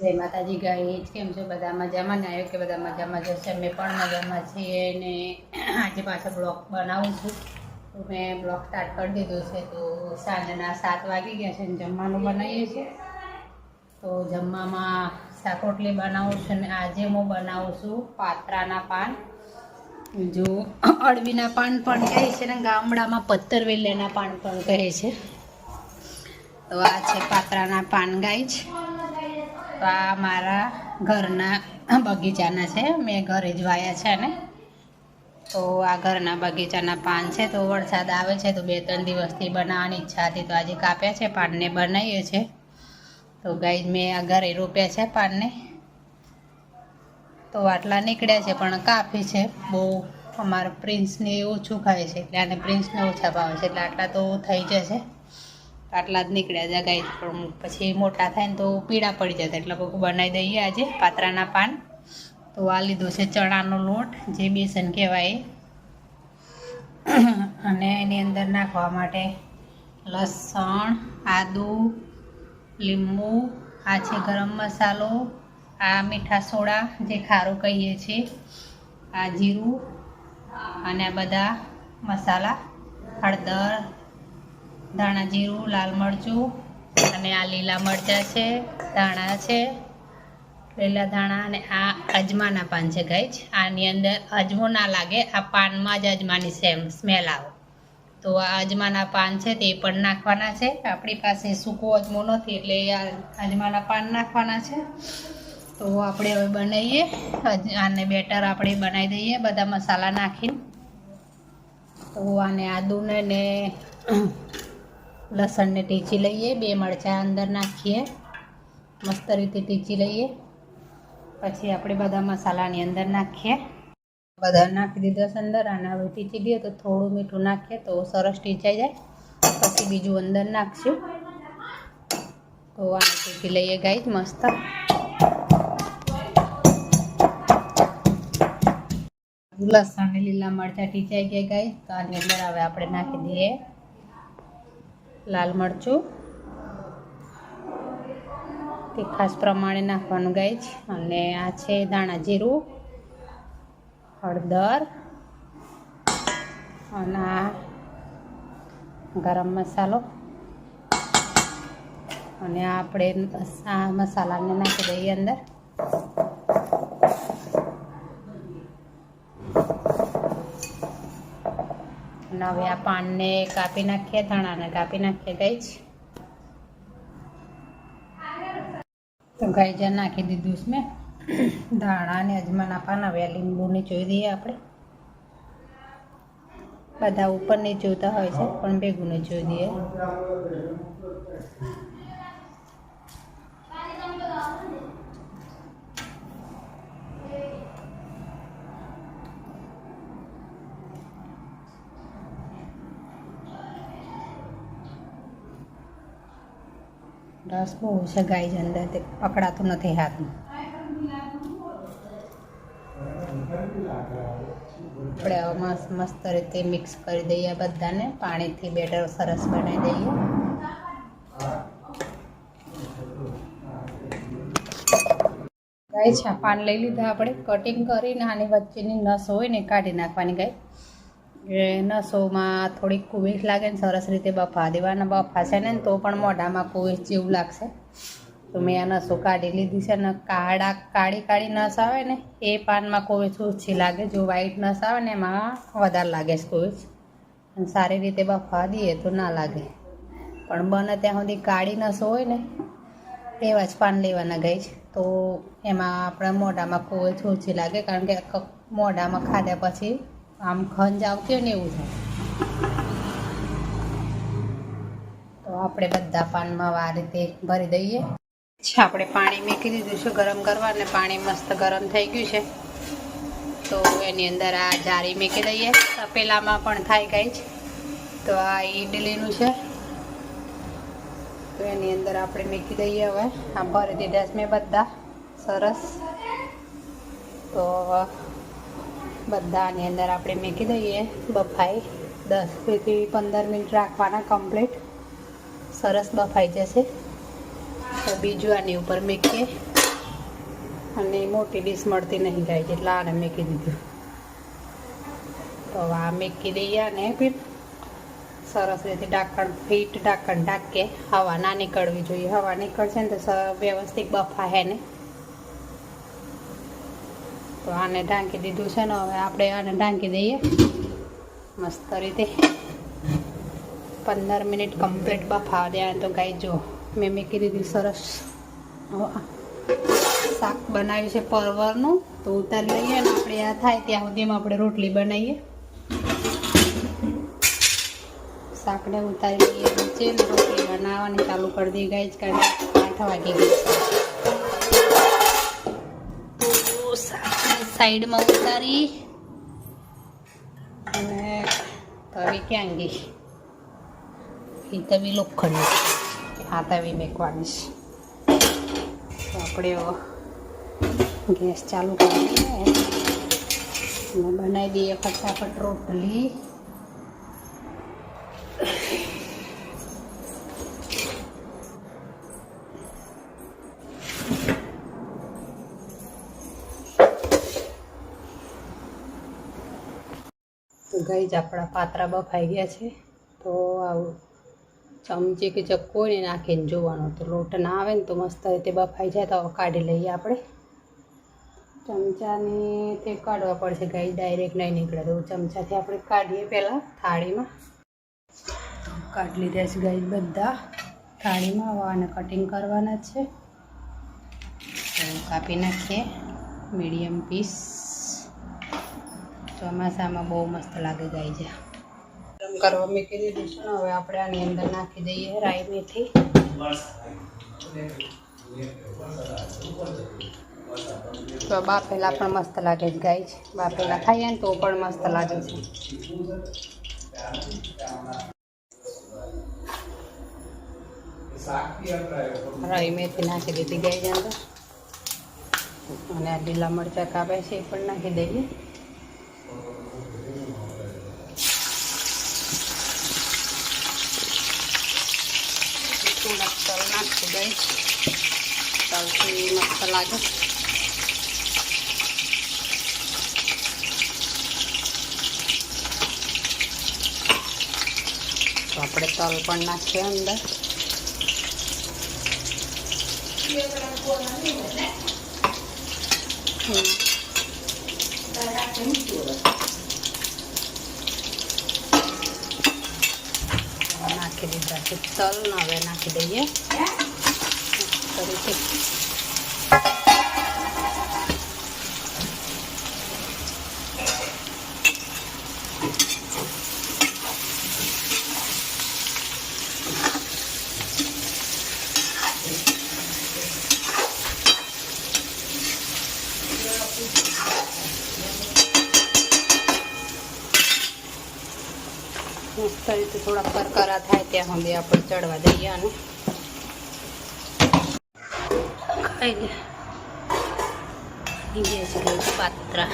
જય માતાજી ગાઈ કેમ છે? બધા મજામાં? ને આવ્યો કે બધા મજામાં જશે અમે પણ મજામાં છીએ ને આજે પાછો બ્લોગ બનાવું છું. તો મેં બ્લોગ સ્ટાર્ટ કરી દીધો છે, તો સાંજના સાત વાગી ગયા છે ને જમવાનું બનાવીએ છીએ. તો જમવામાં શાકોટલી બનાવું છું ને આજે હું બનાવું છું પાત્રાના પાન. જો અળવીના પાન પણ કહે છે ને, ગામડામાં પત્તરવેલિયાના પાન પણ કહે છે. તો આ છે પાત્રાના પાન ગાય છે તો આ મારા ઘરના બગીચાના છે. મેં ઘરે જ વાયા છે ને. તો આ ઘરના બગીચાના પાન છે. તો વરસાદ આવે છે તો બે ત્રણ દિવસથી બનાવવાની ઈચ્છા હતી તો આજે કાપ્યા છે. પાનને બનાવીએ છે. તો ગાઈ મેં આ ઘરે રોપ્યા છે પાનને. તો આટલા નીકળ્યા છે પણ કાફી છે. બહુ અમારા પ્રિન્સને ઓછું ખાય છે. એટલે આને પ્રિન્સને ઓછા ભાવે છે. એટલે આટલા તો થઈ જશે. આટલા જ નીકળ્યા છે પણ પછી મોટા થાય ને તો પીળા પડી જતા એટલે બનાવી દઈએ આજે પાત્રાના પાન. તો આ લીધો છે ચણાનો લોટ, જે બેસન કહેવાય. અને એની અંદર નાખવા માટે લસણ, આદુ, લીંબુ, આ છે ગરમ મસાલો, આ મીઠા સોડા, જે ખારું કહીએ છીએ, આ જીરું, અને બધા મસાલા, હળદર ધાણા જીરું, લાલ મરચું અને આ લીલા મરચાં છે, ધાણા છે, લીલા ધાણા અને આ અજમાના પાન છે ગાઈ આની અંદર અજમો ના લાગે, આ પાનમાં જ અજમાની સેમ સ્મેલ આવે. તો આ અજમાના પાન છે તે પણ નાખવાના છે. આપણી પાસે સૂકો અજમો નથી એટલે આ અજમાના પાન નાખવાના છે. તો આપણે હવે બનાવીએ. આને બેટર આપણે બનાવી દઈએ, બધા મસાલા નાખીને. તો આને આદુને ને લસણને ટીચી લઈએ, બે મરચાં અંદર નાખીએ. મસ્ત રીતે ટીચી લઈએ. પછી આપણે બધા મસાલાની અંદર નાખીએ. બધા નાખી દીધા છે અંદર અને હવે ટીચી દઈએ તો થોડું મીઠું નાખીએ તો સરસ ટીચાઈ જાય. પછી બીજું અંદર નાખશું. તો આને ટીચી લઈએ ગાઈ મસ્ત. લસણ લીલા મરચાં ટીચાઈ ગયા ગાઈ તો આની અંદર હવે આપણે નાખી દઈએ. લાલ મરચું. તીખાસ પ્રમાણે નાખવાનું છે. અને આ છે દાણા જીરું, હળદર, અને આ ગરમ મસાલો. અને આપણે આ મસાલાને નાખી દઈએ અંદર. અને હવે આ પાનને કાપી નાખીએ, ધાણાને કાપી નાખીએ, ગઈ છે તો ગાઈજા નાખી દીધું છે મેં. ધાણા અને અજમાના પાન હવે આ લીંબુને જોઈ દઈએ આપણે. બધા ઉપર નહીં જોતા હોય છે, પણ ભેગું ને જોઈ દઈએ રસ બહુ છે ગાય છે અંદર તે પકડાતું નથી હાથમાં. આપણે મસ્ત મસ્ત રીતે મિક્સ કરી દઈએ બધાને, પાણીથી બેટર સરસ બનાવી દઈએ. ગાય છાપાન પાન લઈ લીધા આપણે. કટિંગ કરીને આની વચ્ચેની નસ હોય ને કાઢી નાખવાની ગાય. નસોમાં થોડીક કુવિશ લાગે ને સરસ રીતે બફા દેવાના બફાશે ને તો પણ મોઢામાં કુવિશ જેવું લાગશે. તો મેં આ નસો કાઢી લીધી છે ને કાળા, કાળી કાળી નસ આવે ને એ પાનમાં કુવેસ ઓછી લાગે. જો વ્હાઈટ નસ આવે ને એમાં વધારે લાગે છે અને સારી રીતે બફા દઈએ તો ના લાગે. પણ બને ત્યાં સુધી કાળી નસો હોય ને એવા જ પાન લેવાના ગઈ છે. તો એમાં આપણા મોઢામાં કુવેસ ઓછી લાગે કારણ કે મોઢામાં ખાધા પછી આમ ખંજ આવતી ને એવું થાય. તો આપણે બધા પાનમાં આ રીતે ભરી દઈએ. આપણે પાણી મૂકી દીધું છે ગરમ કરવા અને પાણી મસ્ત ગરમ થઈ ગયું છે. તો એની અંદર આ જારી મૂકી દઈએ. તપેલામાં પણ થાય ગઈ જ. તો આ ઈડલીનું છે. તો એની અંદર આપણે મૂકી દઈએ હવે. આ ભરી દીધા છે મેં બધા. સરસ. તો બધાની અંદર આપણે મૂકી દઈએ. બફાઈ દસથી પંદર મિનિટ રાખવાના કમ્પ્લીટ સરસ બફાઈ જશે. તો બીજું આની ઉપર મૂકીએ. અને મોટી ડીશ મળતી નહીં થાય એટલે આને મેકી દીધું. તો આ મેકી દઈએ અને ફીર સરસ રીતે ઢાંકણ ફીટ ઢાંકણ ઢાંકીએ. હવા ના નીકળવી જોઈએ. હવા નીકળશે ને તો વ્યવસ્થિત બફાય ને તો આને ઢાંકી દીધું છે ને હવે આપણે આને ઢાંકી દઈએ. મસ્ત રીતે. પંદર મિનિટ કમ્પ્લીટ બફાવા દે તો ગાઈ જો, મેં મેકી દીધી સરસ. શાક બનાવ્યું છે પરવરનું, તો ઉતારી લઈએ અને આપણે આ થાય ત્યાં સુધીમાં આપણે રોટલી બનાવીએ. શાકને ઉતારી લઈએ નીચે રોટલી બનાવવાની ચાલુ કરી દઈએ ગાઈ જ, કારણ આઠ વાગી ગઈ સાઈડમાં ઉતારી. અને તવી ક્યાં ગઈ? એ તવી લોખંડની. આ તવી મેકવાની છે. આપણે ગેસ ચાલુ કરીએ. બનાવી દઈએ ફટાફટ રોટલી. ગઈ જ આપણા પાતરા બફાઈ ગયા છે. તો આવું ચમચી કે ચક્કો હોય ને નાખીને જોવાનું. તો લોટ ના આવે ને તો મસ્ત રીતે બફાઈ જાય તો કાઢી લઈએ આપણે. ચમચાને તે કાઢવા પડશે ગઈ ડાયરેક્ટ નહીં નીકળે. તો ચમચાથી આપણે કાઢીએ પહેલાં થાળીમાં. કાઢી લીધા છે ગાય બધા. થાળીમાં હવે કટિંગ કરવાના છે. તો કાપી નાખીએ. મીડિયમ પીસ ચોમાસામાં બહુ મસ્ત લાગે ગાય છે. ગરમ કરવા મૂકી દીધું હવે આપણે આની અંદર નાખી દઈએ રાઈ મેથી તો બાફેલા પણ મસ્ત લાગે છે ગાય છે. બાફેલા ખાઈએ ને તો પણ મસ્ત લાગે છે. રાઈ મેથી નાખી દીધી ગાય અંદર. અને આ લીલા મરચાં કાપે છે એ પણ નાખી દઈએ. થોડાક તલ નાખી દઈશ તલથી મસ્ત લાગે તો આપણે તલ પણ નાખીએ અંદર હમ. નાખી દીધા છે. તલ હવે નાખી દઈએ. ફરીથી મસ્ત રીતે થોડા કરકરા થાય ત્યાં સુધી આપણે ચડવા દઈએ અને ખાઈ પાત્રા.